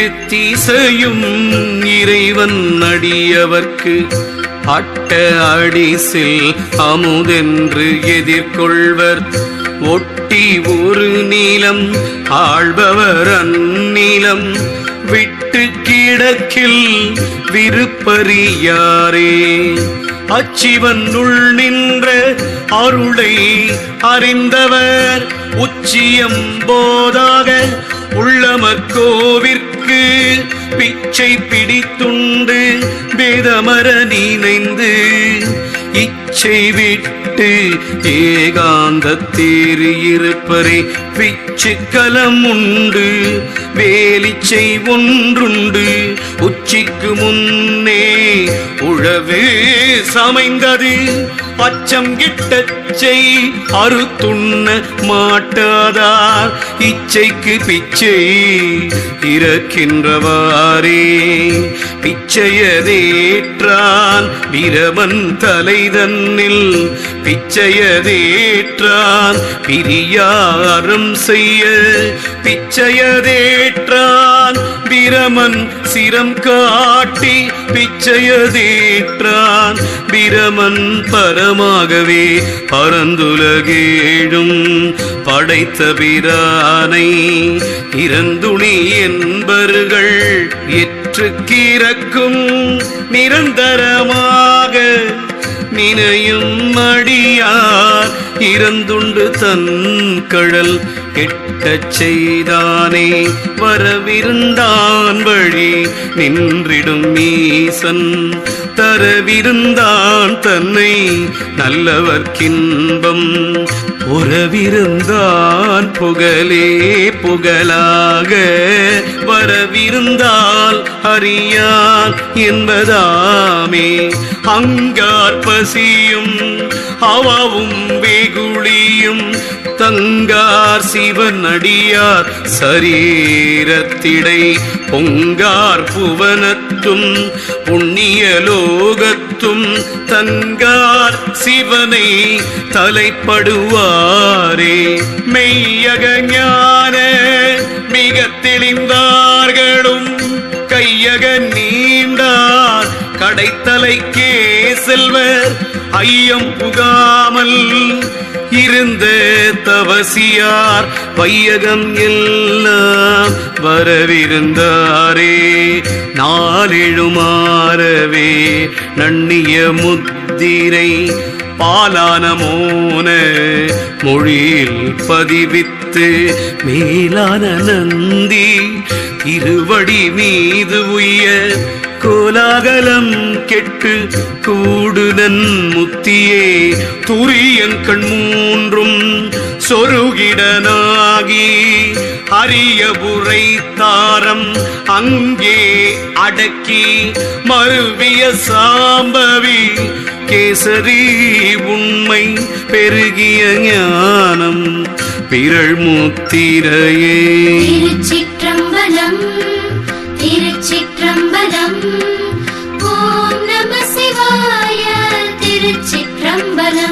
எட்டு தீசையும் இறைவன் அடியவர்க்கு அட்ட அடிசில் அமுதென்று எதிர்கொள்வர். ஒட்டி ஒரு நீளம் ஆழ்பவர் அந்நீளம் விட்டு கிடக்கில் விருப்பறியாரே. அச்சிவன் உள் நின்ற அருளை அறிந்தவர் உச்சியம் போதாக உள்ளமக்கோவிற்கு பிச்சை பிடித்துண்டு வேதமர நினைந்து இச்சை விட்டு ஏகாந்த ஏகாந்தத்தேறு இருப்பரே பிச்சு கலம் உண்டு வேலிச்சை ஒன்றுண்டு உச்சிக்கு முன்னே உழவு சமைந்தது. அச்சம் கிட்டச்சை அறுத்துண்ண மாட்டாதார் இச்சைக்கு பிச்சை இறக்கின்றவாரே பிச்சையதேற்றான் வீரவன் தலை தன்னில் பிச்சையதேற்றான் பிரியாரம் செய்ய. பிச்சையதேற்றான் பிரமன் சிரம் காட்டி பிச்சையதேற்றான் பிரமன் பரமாகவே பரந்துலகேழும் படைத்த பிரானை இறந்துணி என்பர்கள் எற்று கீரக்கும் நிரந்தரமாக நினையும் அடியார் இறந்துண்டு தன் கழல். கெட்டச் செய்தானே வரவிருந்தான் வழி. நின்றிடும் ஈசன் தரவிருந்தான் தன்னை. நல்லவர்க்கின்பம் உறவிருந்தான் புகழே. புகழாக வரவிருந்தால் அறியான் என்பதாமே. அங்கார் பசியும் அவாவும் வெகுளியும் தங்கார் சிவன் அடியார் சரீரத்திடை பொங்கார் புவனத்தும் புண்ணிய லோகத்தும் தங்கார் சிவனை தலைப்படுவாரே. மெய்யக ஞான மிக தெளிந்தார்களும் கையக நீண்டார். கடைத்தலைக்கே செல்வர் ஐயம் புகாமல் இருந்த தவசியார் பையகம் எல்லாம் வரவிருந்தாரே. நாளெழுமாறவே நன்னிய முத்திரை பாலான மோன மொழியில் பதிவித்து மேலான நந்தி திருவடி மீது உய்ய கோலாகலம் கெட்டு கூடுதன் முத்தியே துரியங்கண் மூன்றும் சொருகிடனாகி அரியபுரை தாரம் அங்கே அடக்கி மருவிய சாம்பவி கேசரி உண்மை பெருகிய ஞானம் பிறள் முத்திரையே. திருச்சிற்றம்பலம் திருச்சிற்றம்பலம்.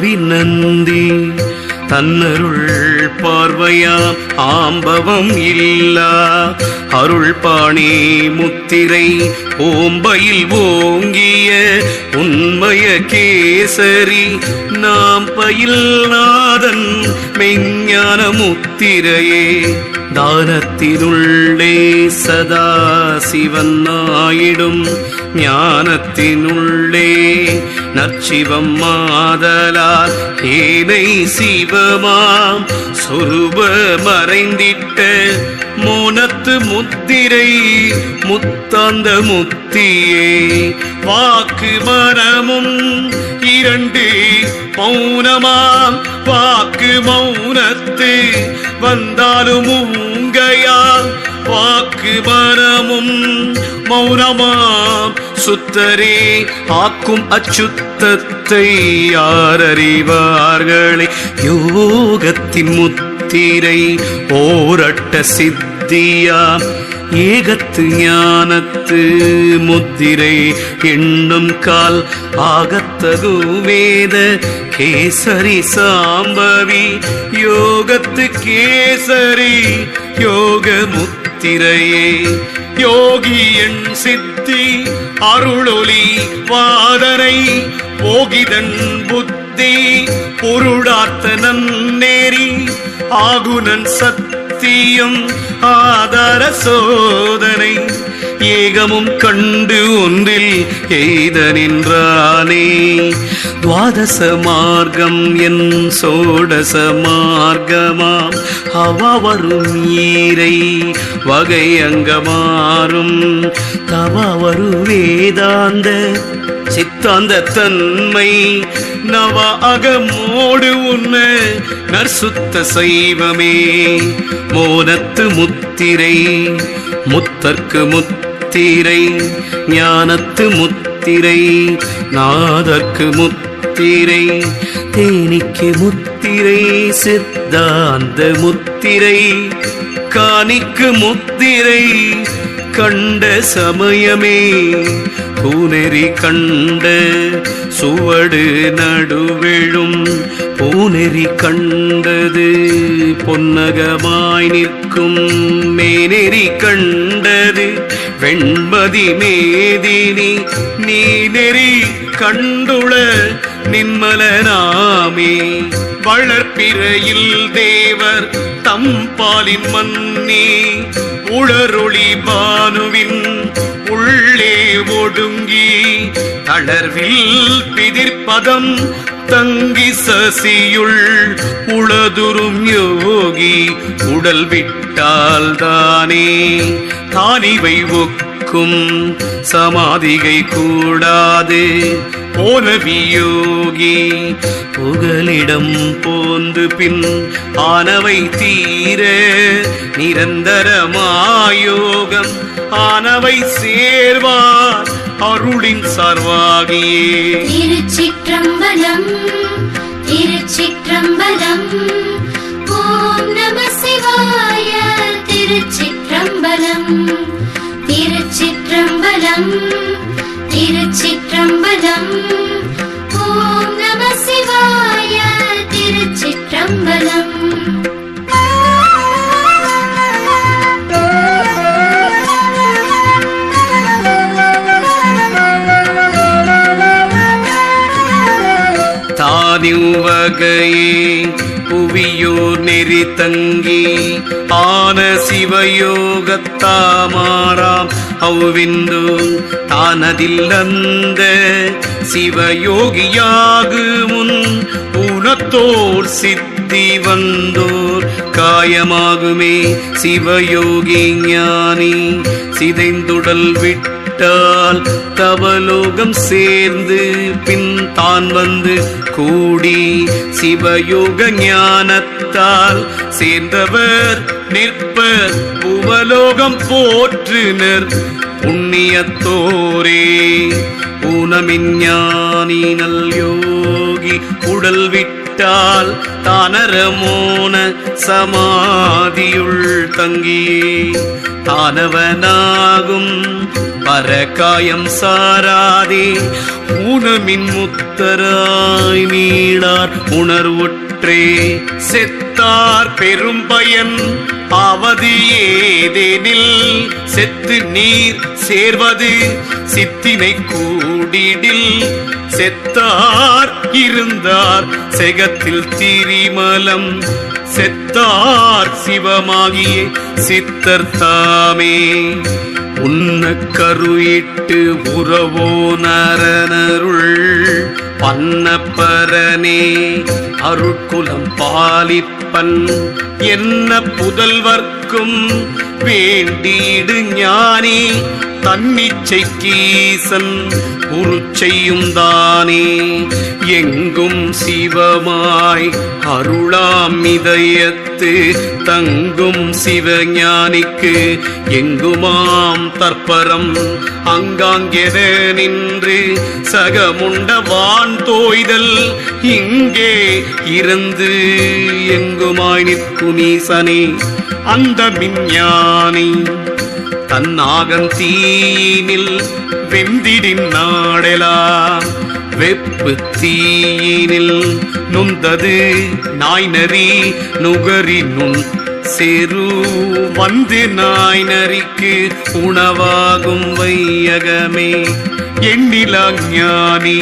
நந்தி தன்னருள் பார்வையாம் ஆம்பவம் இல்லா. அருள் பாணி முத்திரை ஓம்பையில் ஓங்கிய உண்மய கேசரி. நாம் பயில் நாதன் மெஞ்ஞான முத்திரையே. தானத்தினுள்ளே சதா சிவன் ஆயிடும். ஞானத்தினுள்ளே நற்சிவம் மாதலால் ஏனை சிவமாம். சொருப மறைந்திட்ட மோனத்து முத்திரை முத்தாந்த முத்தியே. வாக்கு மரமும் இரண்டு மௌனமாம். வாக்கு மௌனத்து வந்தாலும் உங்கையால் வாக்கு மனமும் மௌனமாம். சுத்தரே ஆக்கும் அச்சுத்தத்தை யாரறிவார்களே? யோகத்தின் முத்திரை ஓரட்ட சித்தியா ஏகத்து ஞானத்து முத்திரை எண்ணும் கால் ஆகத்தகு வேத கேசரி சாம்பவி யோகத்து கேசரி யோக முத்திரையே. யோகி என் சித்தி அருளொளி வாதனை போகிதன் புத்தி பொருளாத்த நன்னேரி ஆகுனன் சத்தியம் ஆதார சோதனை ஏகமும் கண்டு ஒன்றில் எய்த நின்றானே. துவாதச மார்க்கம் என் சோடச மார்க்கமாம். அவவரும் ஈரை வகை அங்கமாறும் தவவரு வேதாந்த சித்தாந்த தன்மை நவ அகமோடு உன்ன நற்சுத்த சைவமே. மோனத்து முத்திரை முத்தற்கு முத்திரை ஞானத்து முத்திரை நாதற்கு முத்திரை தேனிக்கு முத்திரை சித்தாந்த முத்திரை காணிக்கு முத்திரை கண்ட சமயமே பூனெறி கண்ட சுவடு நடுவிழும். பூனெறி கண்டது பொன்னகமாய் நிற்கும். மேனெறி கண்டது வெண்மதி மேதினி நீ நெறி கண்டுள நின்மலனாமே. வளர்ப்பிறையில் தேவர் தம்பாலின் மன்னே. உளரொளி பானுவின் உள்ளே ஒடுங்கி. தளர்வில் பிதிர்ப்பதம் தங்கி சசியுள் உளதுரும் யோகி உடல் விட்டால்தானே தானிவை ஒக்க ஒக்கும் சமாதிகை கூடாது. போன வியோகி புகலிடம் போந்து பின் ஆனவை தீர நிரந்தரமாயோகம். ஆனவை சேர்வார் அருளின் சர்வாகியே. திருச்சிற்றம்பலம் திருச்சிற்றம்பலம் ஓம் நம சிவாய திருச்சிற்றம்பலம். திருச்சிற்றம்பலம் திருச்சிற்றம்பலம். ஓம் நம சிவாய திருச்சிற்றம்பலம். தாதி தானிவகையே புவியோர் நெறி தங்கி ஆன சிவயோகத்தாமாராம் அவ்விந்து தானதில் அந்த சிவயோகியாகு முன் உனத்தோர் சித்தி வந்தோர். காயமாகுமே சிவயோகி ஞானி சிதைந்துடல் விட்டு விட்டால் தவலோகம் சேர்ந்து பின் தான் வந்து கூடி சிவயோக ஞானத்தால் சேர்ந்தவர் நிற்பர். புவலோகம் போற்றுனர் புண்ணியத்தோரே. ஊனமிஞ்ஞானி நல் யோகி உடல் விட்டு விட்டால் தானர மூன சமாதியுள் தங்கி. தானவனாகும் பரகாயம் சாராதே. ஊனமின் முத்தராய் நீடார் உணர்வுற்றே செத்தார் பெரும்பயன். அவதி ஆவது ஏதேனில் செத்து நீர் சேர்வது. சித்தினை கூடிடில் செத்தார் இருந்தார் செகத்தில் திரிமலம். செத்தார் சிவமாகிய சித்தர் தாமே. உன்ன கருயிட்டு உறவோ நரனருள் பன்னப்பரனே அருட்குலம் பாலிப்பன். என்ன புதல்வர்க்கும் வேண்டிடு ஞானி தன்னிச்சை கீசன் உருச்செய்யும் தானே. எங்கும் சிவமாய் அருளாம் இதயத்து தங்கும் சிவஞானிக்கு எங்குமாம் தற்பரம்? அங்காங்கென நின்று சகமுண்ட வான் தோய்தல் இங்கே இருந்து எங்குமாய் நிற்குமீசனே அந்த விஞ்ஞானி தன்னாகன் தீயினில் வெந்திடின் நாடெலாம் வெப்பு தீயினில் நுந்தது நாய்நரி நுகரி நுண் செரு வந்து நாய்நரிக்கு உணவாகும் வையகமே. எண்ணிலா ஞானி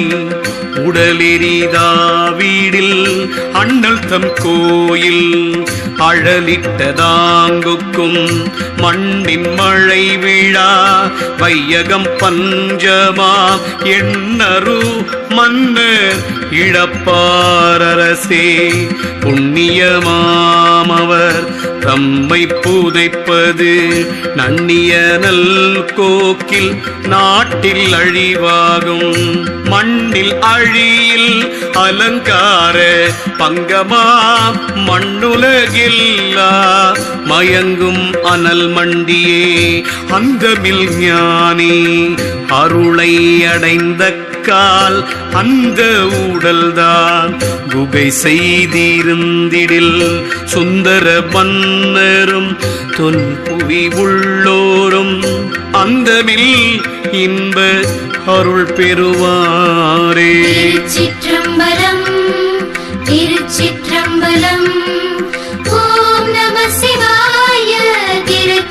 உடலெரிதா வீடில் அண்ணல் தம் கோயில் அழலிட்டதாங்குக்கும் மண்ணின் மழை விழா வையகம் பஞ்சமா எண்ணரு மன்னர் இழப்பாரரசே. புண்ணியமாமவர் தம்மை புதைப்பது நன்னிய நல் கோக்கில் நாட்டில் அழிவாகும். மண்ணில் அழியில் அலங்கார பங்கமா இல்லா மயங்கும் அனல் மண்டியே அந்தமில் ஞானி அருளை அடைந்த கால் அந்த ஊடல்தான். குகை செய்திருந்திடில் சுந்தர பன்னரும் தொன்புவி உள்ளோரும் அந்தமில் இன்ப அருள் பெறுவாரே. திருச்சிற்றம்பலம் திருச்சிற்றம்பலம்.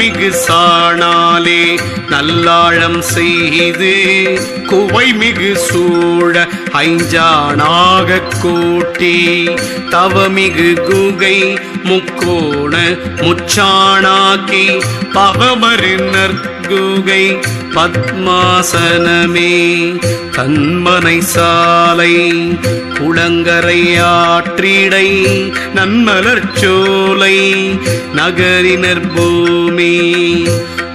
மிகு சாணாலே நல்லாழம் செய்து குவை மிகு சூழ ஐஞ்சானாக கூட்டி தவமிகு குகை முக்கோண முச்சாணாக்கி பவமரு குகை பத்மாசனமே. தன்மனை சாலை குளங்கரை ஆற்றிடை நன்மலர்ச் நகரினர் பூமி.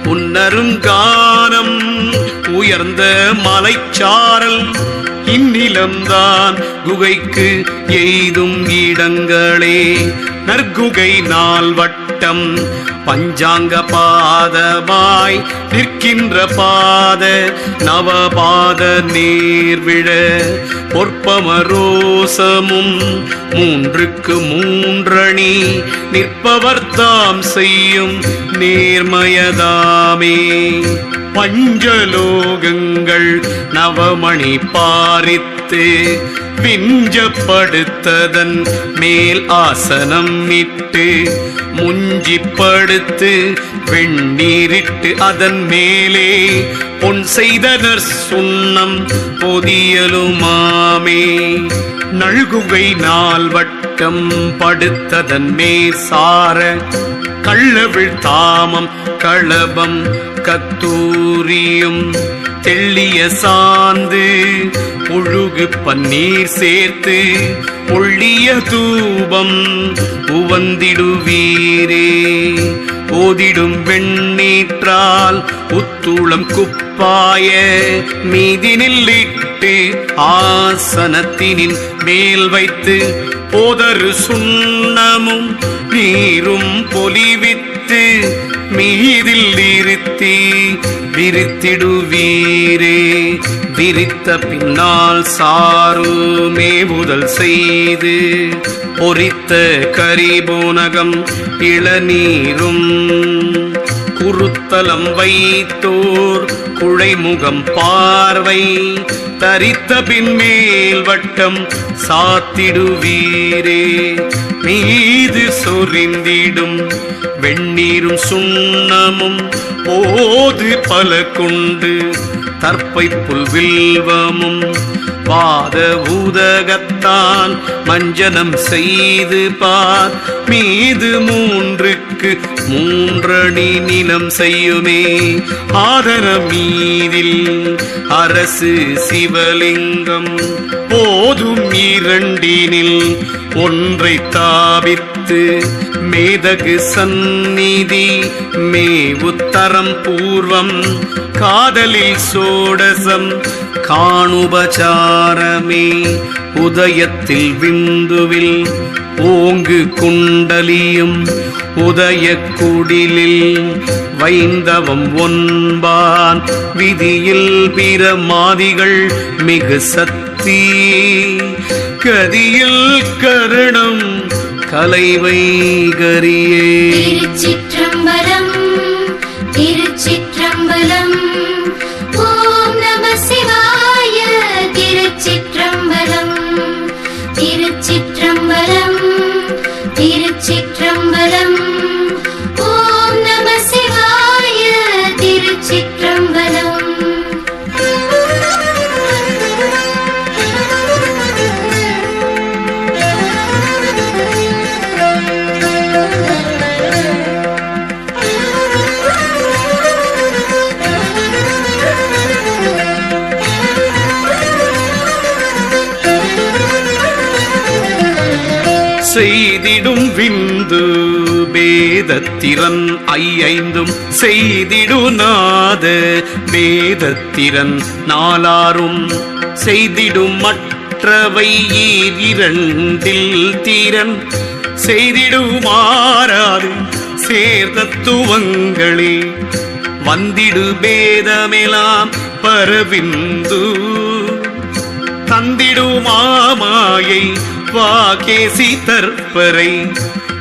புன்னருங்கானம் உயர்ந்த மலைச்சாரல் இந்நிலம்தான் குகைக்கு எய்தும் இடங்களே. நற்குகை நாள் வட்டம் பஞ்சாங்க பாதமாய் நிற்கின்ற பாத நவபாத நீர்விழ. பொற்பமரோசமும் மூன்றுக்கு மூன்றணி நிற்பவர் தாம் செய்யும் நேர்மயதாமே. பஞ்சலோகங்கள் நவமணி பாரித்து பிஞ்சப்படுத்ததன் மேல் ஆசனம் இட்டு முஞ்சிப்படுத்து வெண்ணீரிட்டு அதன் மேலே பொன் செய்தனர் சுண்ணம் பொதியலுமாமே. நல்குகை நாள் வட்டம் படுத்ததன் மேசார கள்ளவிழ் தாமம் களபம் கத்தூரியும் தெள்ளிய சாந்து புழுகு பன்னீர் சேர்த்து ஒள்ளிய தூபம் உவந்திடுவீரே. ஓதிடும் வெண்ணீற்றால் உத்துளம் குப்பாய மீதினில் இட்டு ஆசனத்தினின் மேல் வைத்து போதரு சுண்ணமும் நீரும் பொலிவித்து மீதில் இருத்தி விரித்திடுவீரே. விரித்த பின்னால் சாருமே முதல் செய்து பொறித்த கரிபோனகம் இளநீரும். குருத்தலம் வைத்தோர் குழைமுகம் பார்வை தரித்த பின்மேல் வட்டம் சாத்திடுவீரே. மீது சொரிந்திடும் வெண்ணீரும் சுண்ணமும் போது பல கொண்டு தற்பை புல்வில்வமும் பாத ஊதகத்தான் மஞ்சனம் செய்து பார். மீது மூன்றுக்கு மூன்றணி நிலம் செய்யுமே. ஆதர மீதில் அரசு சிவலிங்கம். போதும் இரண்டினில் ஒன்றை தாவித்து மேதகு சந்நிதி மே உத்தரம் பூர்வம் காதலில் சோடசம் காணுபசாரமே உதயத்தில் விந்துவில் ஓங்கு குண்டலியும் உதய குடிலில் வைந்தவம் ஒன்பான் விதியில் பிற மாதிகள் மிகு சக்தி கதியில் கருணம் கலைவைகரியே. திருச்சிற்றம்பலம் திருச்சிற்றம்பலம். ஓம் நம சிவாய திருச்சிற்றம்பலம். திருச்சிற்றம்பலம் திருச்சிற்றம்பலம். செய்திடும் விந்து பேதத்திறன் ஐயைந்தும் செய்திடுநாத வேதத்திறன் நாலாரும் செய்திடும் மற்றவை ஈர் இரண்டில் திறன் செய்திடுமாறாது சேர்தத்துவங்களே வந்திடு பேதமெலாம் பரவிந்து தந்திடுமாமாயை வாகேசி தற்பரை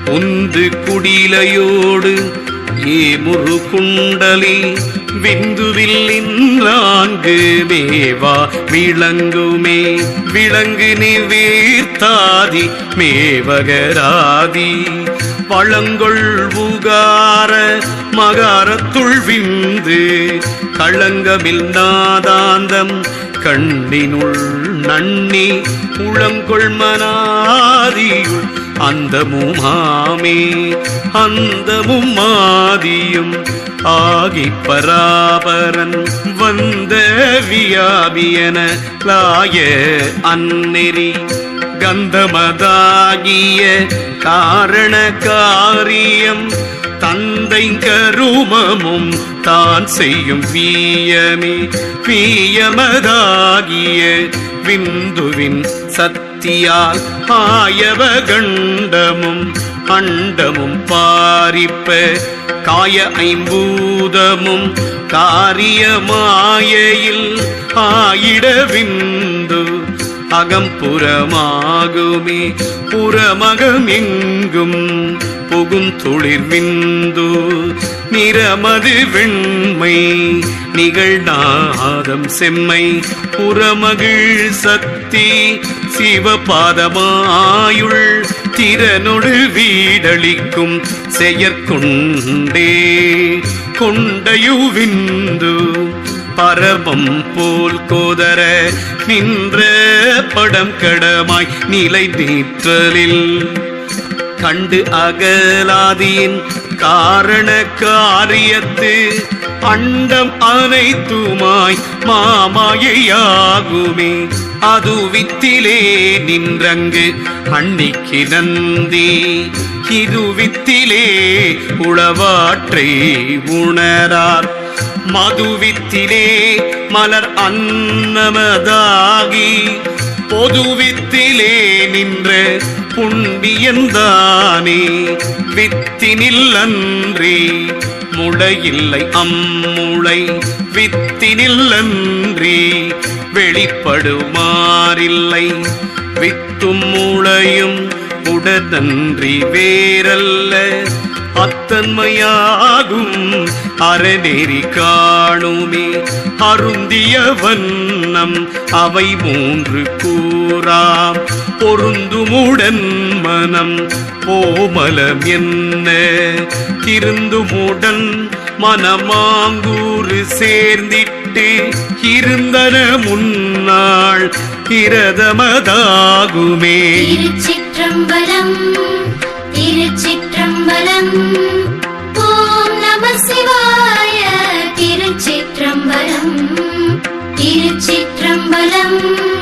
உந்து குடிலையோடு ஏமுரு குண்டலி விந்துவில் நான்கு மேவா விளங்குமே. விளங்கு நிவீர்த்தாதி மேவகராதி. வளங்கொள் உகார மகாரத்துள் விந்து. களங்கமில் நாதாந்தம் கண்ணினுள் நன்னி உளங்கொள் மனாதியுள் அந்தமுமாமே அந்தமும் மாதியும் ஆகி பராபரன் வந்த வியாபியன லாய அந்நெறி. கந்தமதாகிய காரண காரியம் தந்தை கருமமும் தான் செய்யும் வீயமே. வீயமதாகிய விந்துவின் சத்தியால் ஆயவ கண்டமும் அண்டமும் பாரிப்ப காய ஐம்பூதமும் காரியமாயையில் ஆயிட விந்து அகம்புறமாகுமே. புறமகம் எங்கும் புகும் துளிர் விந்து நிறமது வெண்மை நிகழ்நாதம் செம்மை புறமகிழ் சக்தி சிவபாதமாயுள் திறனொடு வீடளிக்கும் செயற்கொண்டே கொண்டையுவிந்து பரமம் போல் கோதர நின்ற படம் கடமாய் நிலை நீற்றலில் கண்டு அகலாதியின் காரண காரியத்து அண்டம் அனைத்துமாய் மாமாயையாகுமே. அது வித்திலே நின்றங்கு அன்னிக்கு நந்தி. இருவித்திலே உளவாற்றை உணரார். மதுவித்திலே மலர் அன்னமதாகி. பொதுவித்திலே நின்ற புண்ணியந்தானே வித்தினில் அன்றி முளையில்லை அம்முளை வித்தினில் அன்றி வெளிப்படுமாறில்லை வித்தும் முளையும் உடதன்றி வேறல்ல. அத்தன்மையாகும் அறநெறி காணுமே. அருந்திய வண்ணம் அவை மூன்று கூறாம். பொருந்துமுடன் மனம் கோமலம் என்ன? திருந்துமுடன் மனமாங்கூறு சேர்ந்திட்டு இருந்தன முன்னாள் இரதமதாகுமே திருச்சிற்றம்பலம் திருச்சிற்றம்பலம் ஓம் நம சிவாய திருச்சிற்றம்பலம் திருச்சிற்றம்பலம்.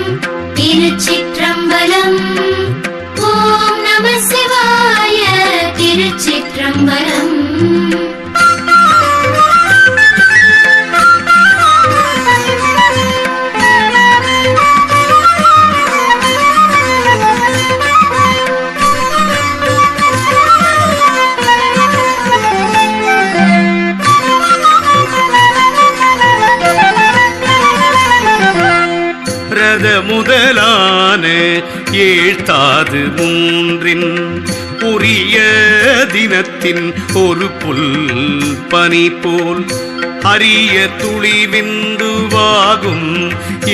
அது மூன்றின் உரிய தினத்தின் ஒரு புல் பனி போல் அரிய துளி விந்துவாகும்.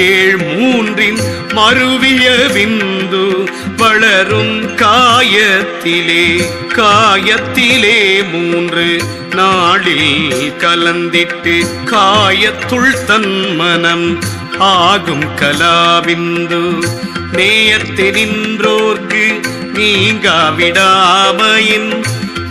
ஏழ் மூன்றின் மருவிய விந்து வளரும் காயத்திலே காயத்திலே மூன்று நாளில் கலந்திட்டு காயத்துள் தன் மனம் ஆகும் கலாவிந்து நேயத்தெனின்றோர்க்கு நீங்காவிடாமையின்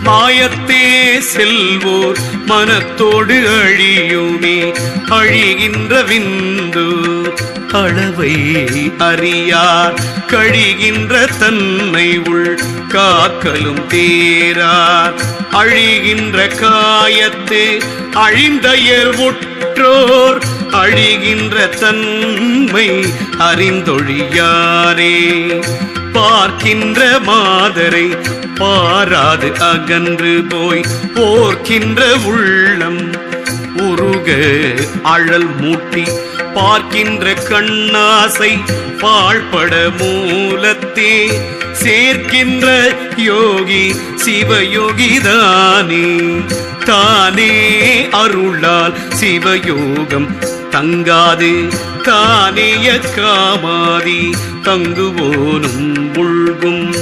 மாயத்தே செல்வோர் மனத்தோடு அழியுமே. அழிகின்ற விந்து அளவை அறியார் கழிகின்ற தன்னை உள் காக்கலும் தேரார். அழிகின்ற காயத்து அழிந்தயர் உற்றோர் அழிகின்ற தன்மை அறிந்தொழியாரே. பார்க்கின்ற மாதரை பாராது அகன்று போய் போர்க்கின்ற உள்ளம் உருக அழல் மூட்டி பார்க்கின்ற கண்ணாசை பாழ்பட மூலத்தே. சேர்க்கின்ற யோகி சிவயோகிதானே தானே அருளால் சிவயோகம் தங்காது தானேய காமாதி தங்குவோனும் உள்கும்.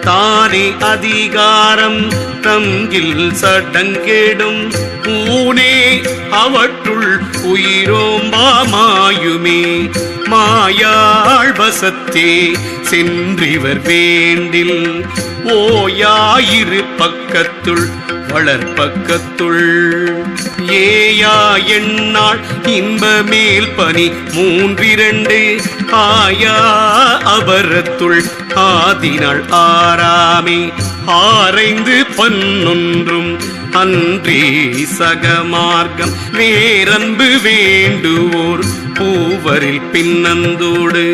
தானே அதிகாரம் தங்கில் சடங்கேடும். பூனே அவற்றுள் உயிரோம்பாமாயுமே மாயாள் வசத்தே சென்றிவர் வேண்டில் ஓயாயிரு பக்கத்துள் வளர்ப்பக்கத்துள் ஏயா என்னாள் இன்ப மேல் பனி மூன்றிரண்டு. ஆயா அபரத்துள் ஆதினாள் ஆறாமே. ஆரைந்து பன்னொன்றும் அன்றே சகமார்க்கம். வேரன்பு வேண்டுவோர் பூவரில் பின்னந்தோடு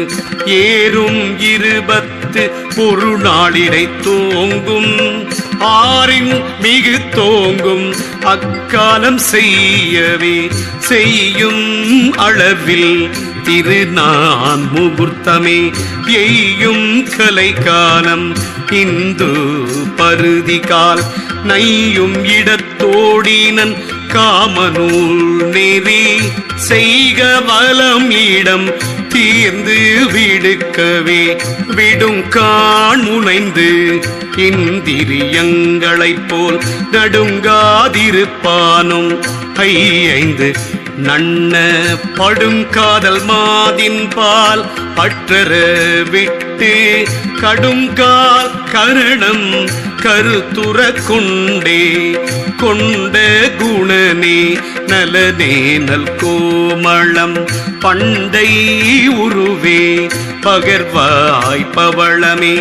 ஏறும் இருபத்து பொருளாளிடை தோங்கும். ஆறின் மிகு தோங்கும் அக்காலம் செய்யவே செய்யும் அளவில் திருநான் முகூர்த்தமே எய்யும் கலைக்காலம் இந்து பருதிகால் நையும் இடத்தோடினன் காமனூல் நெறி செய்க வலம் இடம் தீர்ந்து விடுக்கவே. விடும் கான் முனைந்து இந்திரியங்களைப் போல் நடுங்காதிருப்பானும். ஐந்து நன்ன படும் காதல் மாதின் பால் பற்றற விட்டு கடுங்கால் கரணம் கருத்துற கொண்டே கொண்ட குணனே நலனே நல் கோமளம் பண்டை உருவே பகர்வாய்ப்பவளமே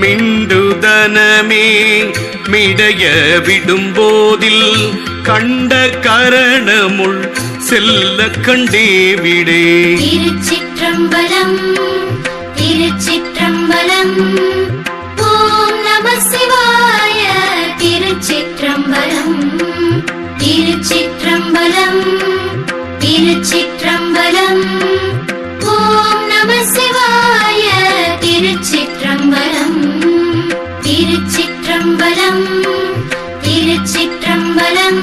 மிண்டுதனமே மிடைய விடும்போதில் கண்ட கரணமுள் செல்ல கண்டே விடே. திருச்சிற்றம்பலம் திருச்சிற்றம்பலம். ஓம் நம சிவாய திருச்சிற்றம்பலம் திருச்சிற்றம்பலம் திருச்சிற்றம்பலம். ஓம் நம சிவாய திருச்சிற்றம்பலம் திருச்சிற்றம்பலம் திருச்சிற்றம்பலம். திருச்சிற்றம்பலம்